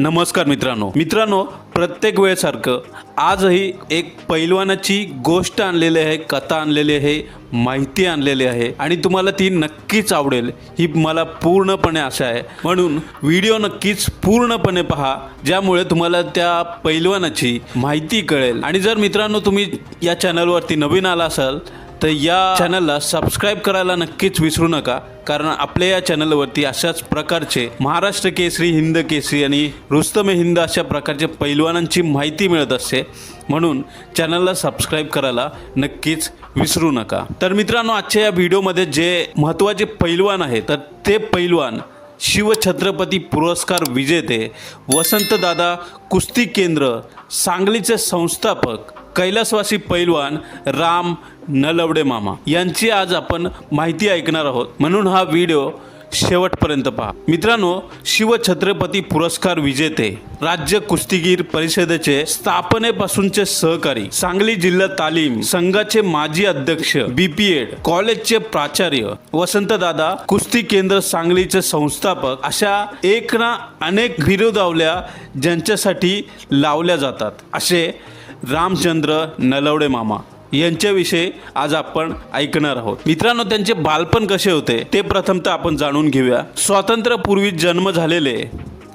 नमस्कार मित्रांनो. मित्रांनो प्रत्येक वेळेसारखं आजही एक पैलवानाची गोष्ट आणलेली आहे कथा आणलेली आहे माहिती आणलेली आहे आणि तुम्हाला ती नक्कीच आवडेल ही मला पूर्णपणे आशा आहे. म्हणून व्हिडिओ नक्कीच पूर्णपणे पहा ज्यामुळे तुम्हाला त्या पैलवानाची माहिती कळेल. आणि जर मित्रांनो तुम्ही या चॅनलवरती नवीन आला असाल तर या चॅनलला सबस्क्राईब करायला नक्कीच विसरू नका. कारण आपल्या या चॅनलवरती अशाच प्रकारचे महाराष्ट्र केसरी हिंद केसरी आणि रुस्तम हिंद अशा प्रकारचे पैलवानांची माहिती मिळत असते. म्हणून चॅनलला सबस्क्राईब करायला नक्कीच विसरू नका. तर मित्रांनो आजच्या या व्हिडिओमध्ये जे महत्त्वाचे पैलवान आहेत तर ते पैलवान शिवछत्रपती पुरस्कार विजेते वसंतदादा कुस्ती केंद्र सांगलीचे संस्थापक कैलासवासी पैलवान राम नलवडे मामा यांची आज आपण माहिती ऐकणार आहोत. म्हणून हा व्हिडिओ शेवटपर्यंत पहा. मित्रांनो शिवछत्रपती पुरस्कार विजेते राज्य कुस्तीगीर परिषदेचे स्थापनेपासूनचे सहकारी सांगली जिल्हा तालीम संघाचे माजी अध्यक्ष बीपीएड कॉलेजचे प्राचार्य वसंतदादा कुस्ती केंद्र सांगलीचे संस्थापक अशा एक ना अनेक विरोधावल्या ज्यांच्यासाठी लावल्या जातात. असे रामचंद्र नलवडे मामा यांच्याविषयी आज आपण ऐकणार आहोत. मित्रांनो त्यांचे बालपण कसे होते ते प्रथमतः आपण जाणून घेऊया. स्वातंत्र्यपूर्वी जन्म झालेले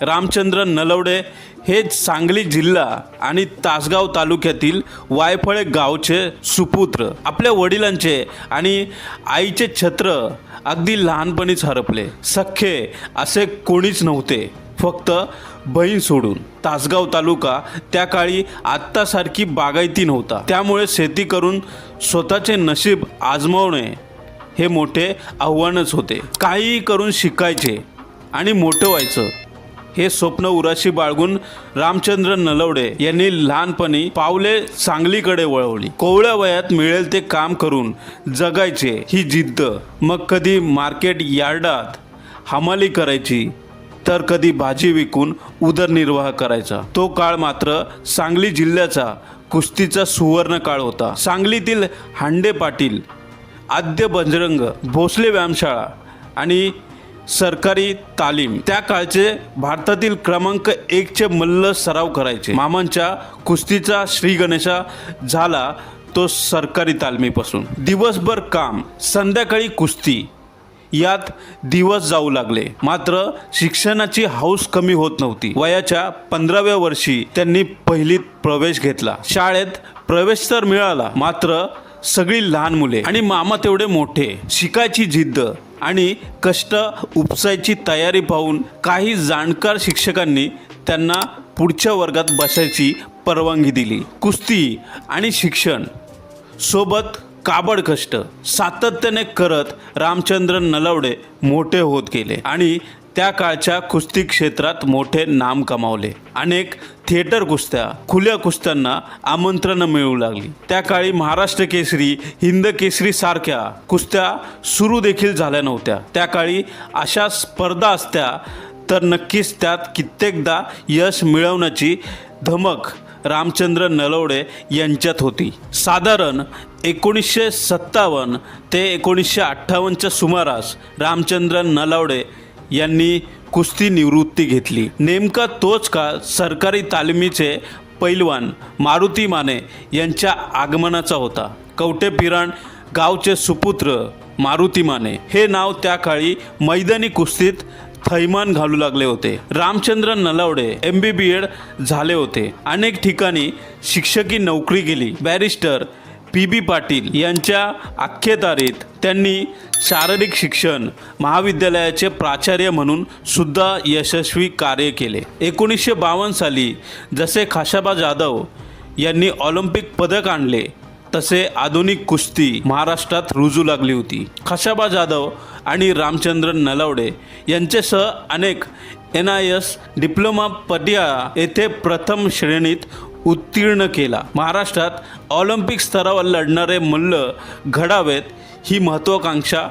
रामचंद्र नलवडे हे सांगली जिल्हा आणि तासगाव तालुक्यातील वायफळे गावचे सुपुत्र. आपल्या वडिलांचे आणि आईचे छत्र अगदी लहानपणीच हरपले. सख्खे असे कोणीच नव्हते. फक्त बहीण सोडून. तासगाव तालुका त्या काळी आत्तासारखी बागायती नव्हता. त्यामुळे शेती करून स्वतःचे नशीब आजमावणे हे मोठे आव्हानच होते. काहीही करून शिकायचे आणि मोठं व्हायचं हे स्वप्न उराशी बाळगून रामचंद्र नलवडे यांनी लहानपणी पावले सांगलीकडे वळवली. कोवळ्या वयात मिळेल ते काम करून जगायचे ही जिद्द. मग कधी मार्केट यार्डात हमाली करायची तर कधी भाजी विकून उदरनिर्वाह करायचा. तो काळ मात्र सांगली जिल्ह्याचा कुस्तीचा सुवर्ण काळ होता. सांगलीतील हांडे पाटील आद्य बजरंग भोसले व्यायामशाळा आणि सरकारी तालीम त्या काळचे भारतातील क्रमांक एकचे मल्ल सराव करायचे. मामांच्या कुस्तीचा श्री गणेशा झाला तो सरकारी तालमीपासून. दिवसभर काम संध्याकाळी कुस्ती यात दिवस जाऊ लागले. मात्र शिक्षणाची हौस कमी होत नव्हती. वयाच्या पंधराव्या वर्षी त्यांनी पहिलीत प्रवेश घेतला. शाळेत प्रवेश तर मिळाला मात्र सगळी लहान मुले आणि मामा तेवढे मोठे. शिकायची जिद्द आणि कष्ट उपसायची तयारी पाहून काही जाणकार शिक्षकांनी त्यांना पुढच्या वर्गात बसायची परवानगी दिली. कुस्ती आणि शिक्षण सोबत काबड कष्ट सातत्याने करत रामचंद्र नलवडे मोठे होत गेले आणि त्या काळच्या कुस्ती क्षेत्रात मोठे नाम कमावले. अनेक थिएटर कुस्त्या खुल्या कुस्त्यांना आमंत्रणं मिळू लागली. त्या काळी महाराष्ट्र केसरी हिंद केसरी सारख्या कुस्त्या सुरू देखील झाल्या नव्हत्या. त्या काळी अशा स्पर्धा असत्या तर नक्कीच त्यात कित्येकदा यश मिळवण्याची धमक रामचंद्र नलवडे यांच्यात होती. साधारण एकोणीसशे सत्तावन्न ते एकोणीसशे अठ्ठावन्नच्या सुमारास रामचंद्र नलावडे यांनी कुस्ती निवृत्ती घेतली. नेमका तोच का सरकारी तालमीचे पैलवान मारुती माने यांच्या आगमनाचा होता. कवटे पिराण गावचे सुपुत्र मारुती माने हे नाव त्या काळी मैदानी कुस्तीत थैमान घालू लागले होते. Ramchandra Nalawade M B B Ed झाले होते. अनेक ठिकाणी शिक्षकी नोकरी गेली बॅरिस्टर पी बी पाटील यांच्या अख्खेतारीत त्यांनी शारीरिक शिक्षण महाविद्यालयाचे प्राचार्य म्हणून सुद्धा यशस्वी कार्य केले. एकोणीसशे बावन्न साली जसे खाशाबा जाधव यांनी ऑलिम्पिक पदक आणले तसे आधुनिक कुस्ती महाराष्ट्रात रुजू लागली होती. खशाबा जाधव आणि रामचंद्र नलावडे यांच्यासह अनेक N I S diploma Patiala येथे प्रथम श्रेणीत उत्तीर्ण केला. महाराष्ट्रात ऑलिम्पिक स्तरावर लढणारे मल्ल घडावेत ही महत्त्वाकांक्षा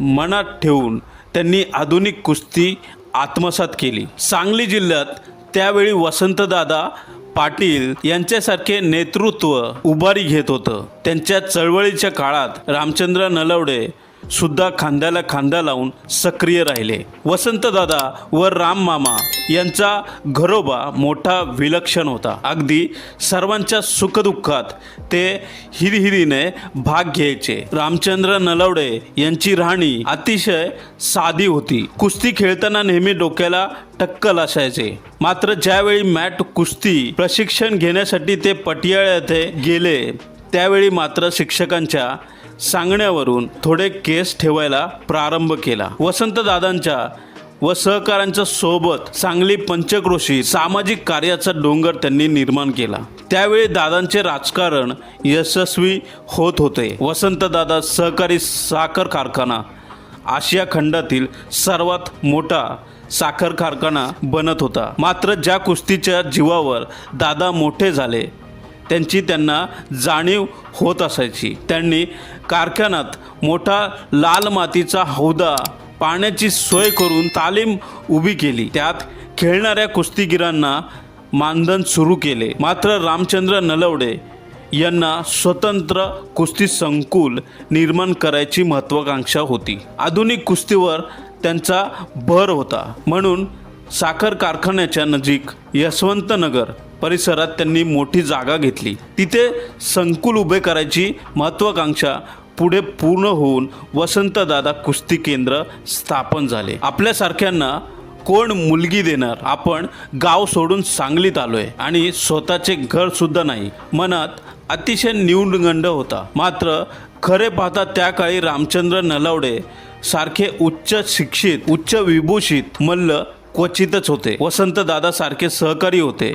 मनात ठेवून त्यांनी आधुनिक कुस्ती आत्मसात केली. सांगली जिल्ह्यात त्यावेळी वसंतदादा पाटील यांच्यासारखे नेतृत्व उभारी घेत होतं. त्यांच्या चळवळीच्या काळात रामचंद्र नलवडे सुद्धा खांद्याला खांदा लावून सक्रिय राहिले. वसंतदादा व राम मामा यांचा घरोबा मोठा विलक्षण होता. अगदी सर्वांच्या सुखदुःखात ते हिरहिरीने भाग घ्यायचे. रामचंद्र नलवडे यांची राहणी अतिशय साधी होती. कुस्ती खेळताना नेहमी डोक्याला टक्कल असायचे. मात्र ज्यावेळी मॅट कुस्ती प्रशिक्षण घेण्यासाठी ते पटियाळा येथे गेले त्यावेळी मात्र शिक्षकांच्या सांगण्यावरून थोडे केस ठेवायला प्रारंभ केला. वसंतदादांच्या व सहकाऱ्यांच्या सोबत चांगली पंचक्रोशी सामाजिक कार्याचा डोंगर त्यांनी निर्माण केला. त्यावेळी दादांचे राजकारण यशस्वी होत होते. वसंतदादा सहकारी साखर कारखाना आशिया खंडातील सर्वात मोठा साखर कारखाना बनत होता. मात्र ज्या कुस्तीच्या जीवावर दादा मोठे झाले त्यांची त्यांना जाणीव होत असायची. त्यांनी कारखान्यात मोठा लाल मातीचा हौदा पाण्याची सोय करून तालीम उभी केली. त्यात खेळणाऱ्या कुस्तीगिरांना मानधन सुरू केले. मात्र रामचंद्र नलवडे यांना स्वतंत्र कुस्ती संकुल निर्माण करायची महत्त्वाकांक्षा होती. आधुनिक कुस्तीवर त्यांचा भर होता. म्हणून साखर कारखान्याच्या नजीक यशवंतनगर परिसरात त्यांनी मोठी जागा घेतली. तिथे संकुल उभे करायची महत्त्वाकांक्षा पुढे पूर्ण होऊन वसंतदादा कुस्ती केंद्र स्थापन झाले. आपल्यासारख्यांना कोण मुलगी देणार? आपण गाव सोडून सांगलीत आलोय. आणि स्वतःचे घर सुद्धा नाही. मनात अतिशय न्यूनगंड होता. मात्र खरे पाहता त्या काळी रामचंद्र नलावडे सारखे उच्च शिक्षित उच्च विभूषित मल्ल क्वचितच होते. वसंतदादा सारखे सहकारी होते.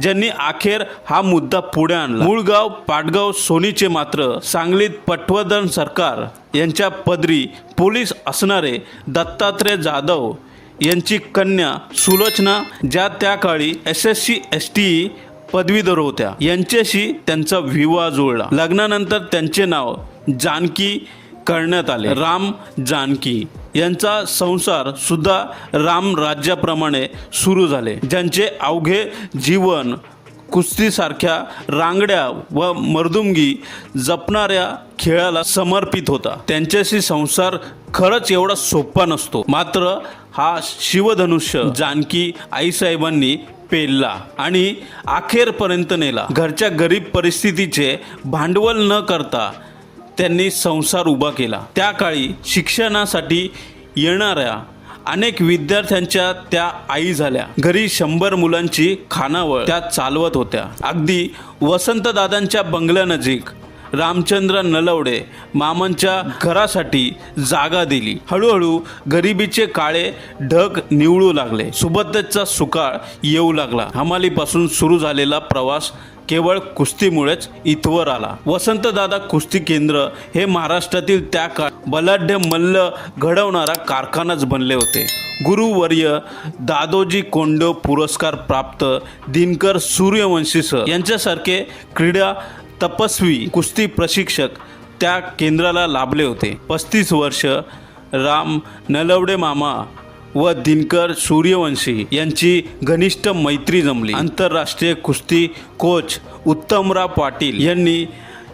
ज्यांनी अखेर हा मुद्दा पुढे आणला. मूळगाव पाटगाव सोनीचे मात्र सांगलीत पटवर्धन सरकार यांच्या पदरी पोलीस असणारे दत्तात्रय जाधव यांची कन्या सुलोचना ज्या त्या काळी S S C S T पदवीधर होत्या. यांच्याशी त्यांचा विवाह जुळला. लग्नानंतर त्यांचे नाव जानकी करण्यात आले. राम जानकी. यांचा संसार सुद्धा राम राज्याप्रमाणे सुरू झाले. ज्यांचे अवघे जीवन कुस्तीसारख्या रांगड्या व मर्दुंगी जपणाऱ्या खेळाला समर्पित होता. त्यांच्याशी संसार खरंच एवढा सोपा नसतो. मात्र हा शिवधनुष्य जानकी आईसाहेबांनी पेलला आणि अखेरपर्यंत नेला. घरच्या गरीब परिस्थितीचे भांडवल न करता त्यांनी संसार उभा केला. त्या काळी शिक्षणासाठी येणाऱ्या अनेक विद्यार्थ्यांच्या त्या आई झाल्या. घरी शंभर मुलांची खानावळ त्या चालवत होत्या. अगदी वसंतदादांच्या बंगल्यानजीक रामचंद्र नलवडे मामांच्या घरासाठी जागा दिली. हळूहळू गरिबीचे काळे ढग निवळू लागले. सुबत्तेचा सुकाळ येऊ लागला. हमालीपासून सुरू झालेला प्रवास केवळ कुस्तीमुळेच इथवर आला. वसंतदादा कुस्ती केंद्र हे महाराष्ट्रातील त्या काळ बलाढ्य मल्ल घडवणारा कारखानाच बनले होते. गुरुवर्य दादोजी कोंडो पुरस्कार प्राप्त दिनकर सूर्यवंशी सर. यांच्यासारखे क्रीडा तपस्वी कुस्ती प्रशिक्षक त्या केंद्राला लाभले होते. पस्तीस वर्ष राम नलवडे मामा व दिनकर सूर्यवंशी यांची घनिष्ठ मैत्री जमली. आंतरराष्ट्रीय कुस्ती कोच उत्तमराव पाटील यांनी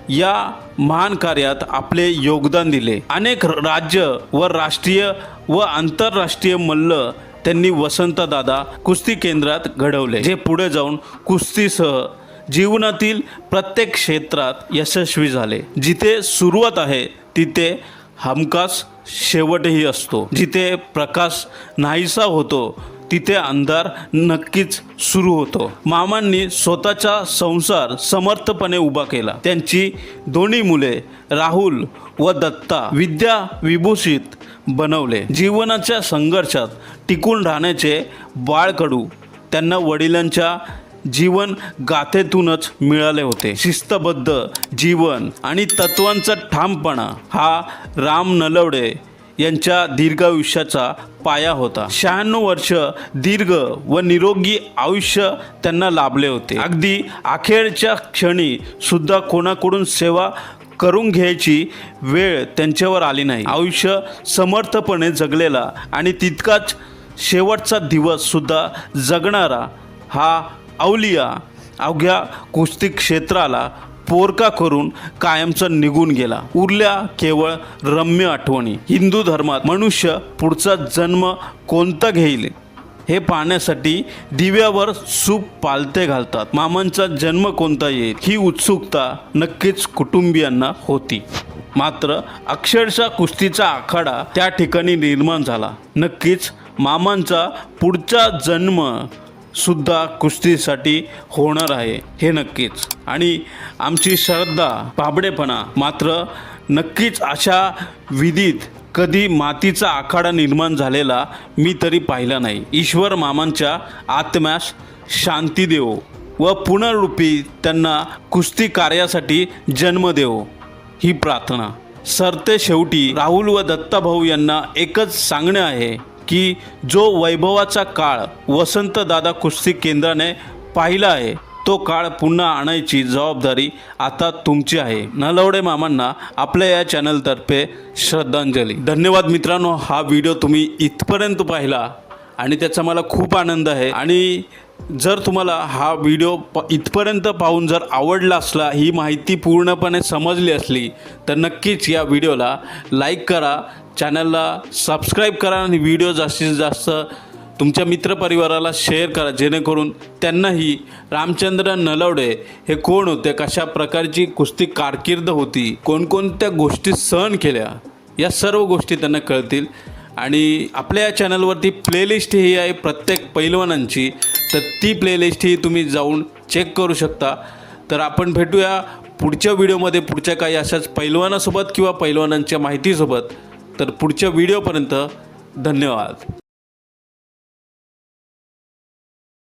या महान कार्यात आपले योगदान दिले. अनेक राज्य व राष्ट्रीय व आंतरराष्ट्रीय मल्ल त्यांनी वसंतदादा कुस्ती केंद्रात घडवले जे पुढे जाऊन कुस्तीसह जीवनातील प्रत्येक क्षेत्रात यशस्वी झाले. जिथे सुरुवात आहे तिथे हमखास शेवटही असतो. जिथे प्रकाश नाहीसा होतो तिथे अंधार नक्कीच सुरू होतो. मामांनी स्वतःचा संसार समर्थपणे उभा केला. त्यांची दोन्ही मुले राहुल व दत्ता विद्या विभूषित बनवले. जीवनाच्या संघर्षात टिकून राहण्याचे बाळकडू त्यांना वडिलांच्या जीवन गाथेतूनच मिळाले होते. शिस्तबद्ध जीवन आणि तत्वांचा ठामपणा हा राम नलवडे यांच्या दीर्घायुष्याचा पाया होता. शहाण्णव वर्ष दीर्घ व निरोगी आयुष्य त्यांना लाभले होते. अगदी अखेरच्या क्षणी सुद्धा कोणाकडून सेवा करून घ्यायची वेळ त्यांच्यावर आली नाही. आयुष्य समर्थपणे जगलेला आणि तितकाच शेवटचा दिवस सुद्धा जगणारा हा अवलिया अवघ्या कुस्ती क्षेत्राला पोरका करून कायमचा निघून गेला. उरल्या केवळ रम्य आठवणी. हिंदू धर्मात मनुष्य पुढचा जन्म कोणता घेईल? हे पाहण्यासाठी दिव्यावर सूप पालते घालतात. मामांचा जन्म कोणता येईल? ही उत्सुकता नक्कीच कुटुंबियांना होती. मात्र अक्षरशः कुस्तीचा आखाडा त्या ठिकाणी निर्माण झाला. नक्कीच मामांचा पुढचा जन्म सुद्धा कुस्तीसाठी होणार आहे हे नक्कीच. आणि आमची श्रद्धा बाबडेपणा मात्र नक्कीच अशा विधीत कधी मातीचा आखाडा निर्माण झालेला मी तरी पाहिला नाही. ईश्वर मामांच्या आत्म्यास शांती देवो व पुनरूपी त्यांना कुस्ती कार्यासाठी जन्म देवो ही प्रार्थना. सरते शेवटी राहुल व दत्ताभाऊ यांना एकच सांगणे आहे की जो वैभवाचा काळ वसंतदादा कुस्ती केंद्राने पाहिला आहे तो काळ पुन्हा आणायची जबाबदारी आता तुमची आहे. नलवडे मामांना आपल्या या चॅनलतर्फे श्रद्धांजली. धन्यवाद मित्रांनो हा व्हिडिओ तुम्ही इथपर्यंत पाहिला. आणि त्याचा मला खूप आनंद आहे. आणि जर तुम्हाला हा व्हिडिओ प इथपर्यंत पाहून जर आवडला असला ही माहिती पूर्णपणे समजली असली तर नक्कीच या व्हिडिओला लाईक करा चॅनलला सबस्क्राईब करा आणि व्हिडिओ जास्तीत जास्त तुमच्या मित्रपरिवाराला शेअर करा जेणेकरून त्यांनाही रामचंद्र नलवडे हे कोण होते कशा प्रकारची कुस्ती कारकीर्द होती कोणकोणत्या गोष्टी सहन केल्या या सर्व गोष्टी त्यांना कळतील. आणि आपल्या या चॅनलवरती प्लेलिस्ट ही आहे प्रत्येक पैलवानांची तर ती प्लेलिस्ट ही तुम्ही जाऊन चेक करू शकता. तर आपण भेटूया पुढच्या व्हिडिओमध्ये पुढच्या काही अशाच पैलवानासोबत किंवा पैलवानांच्या माहितीसोबत. तर पुढच्या व्हिडिओपर्यंत धन्यवाद.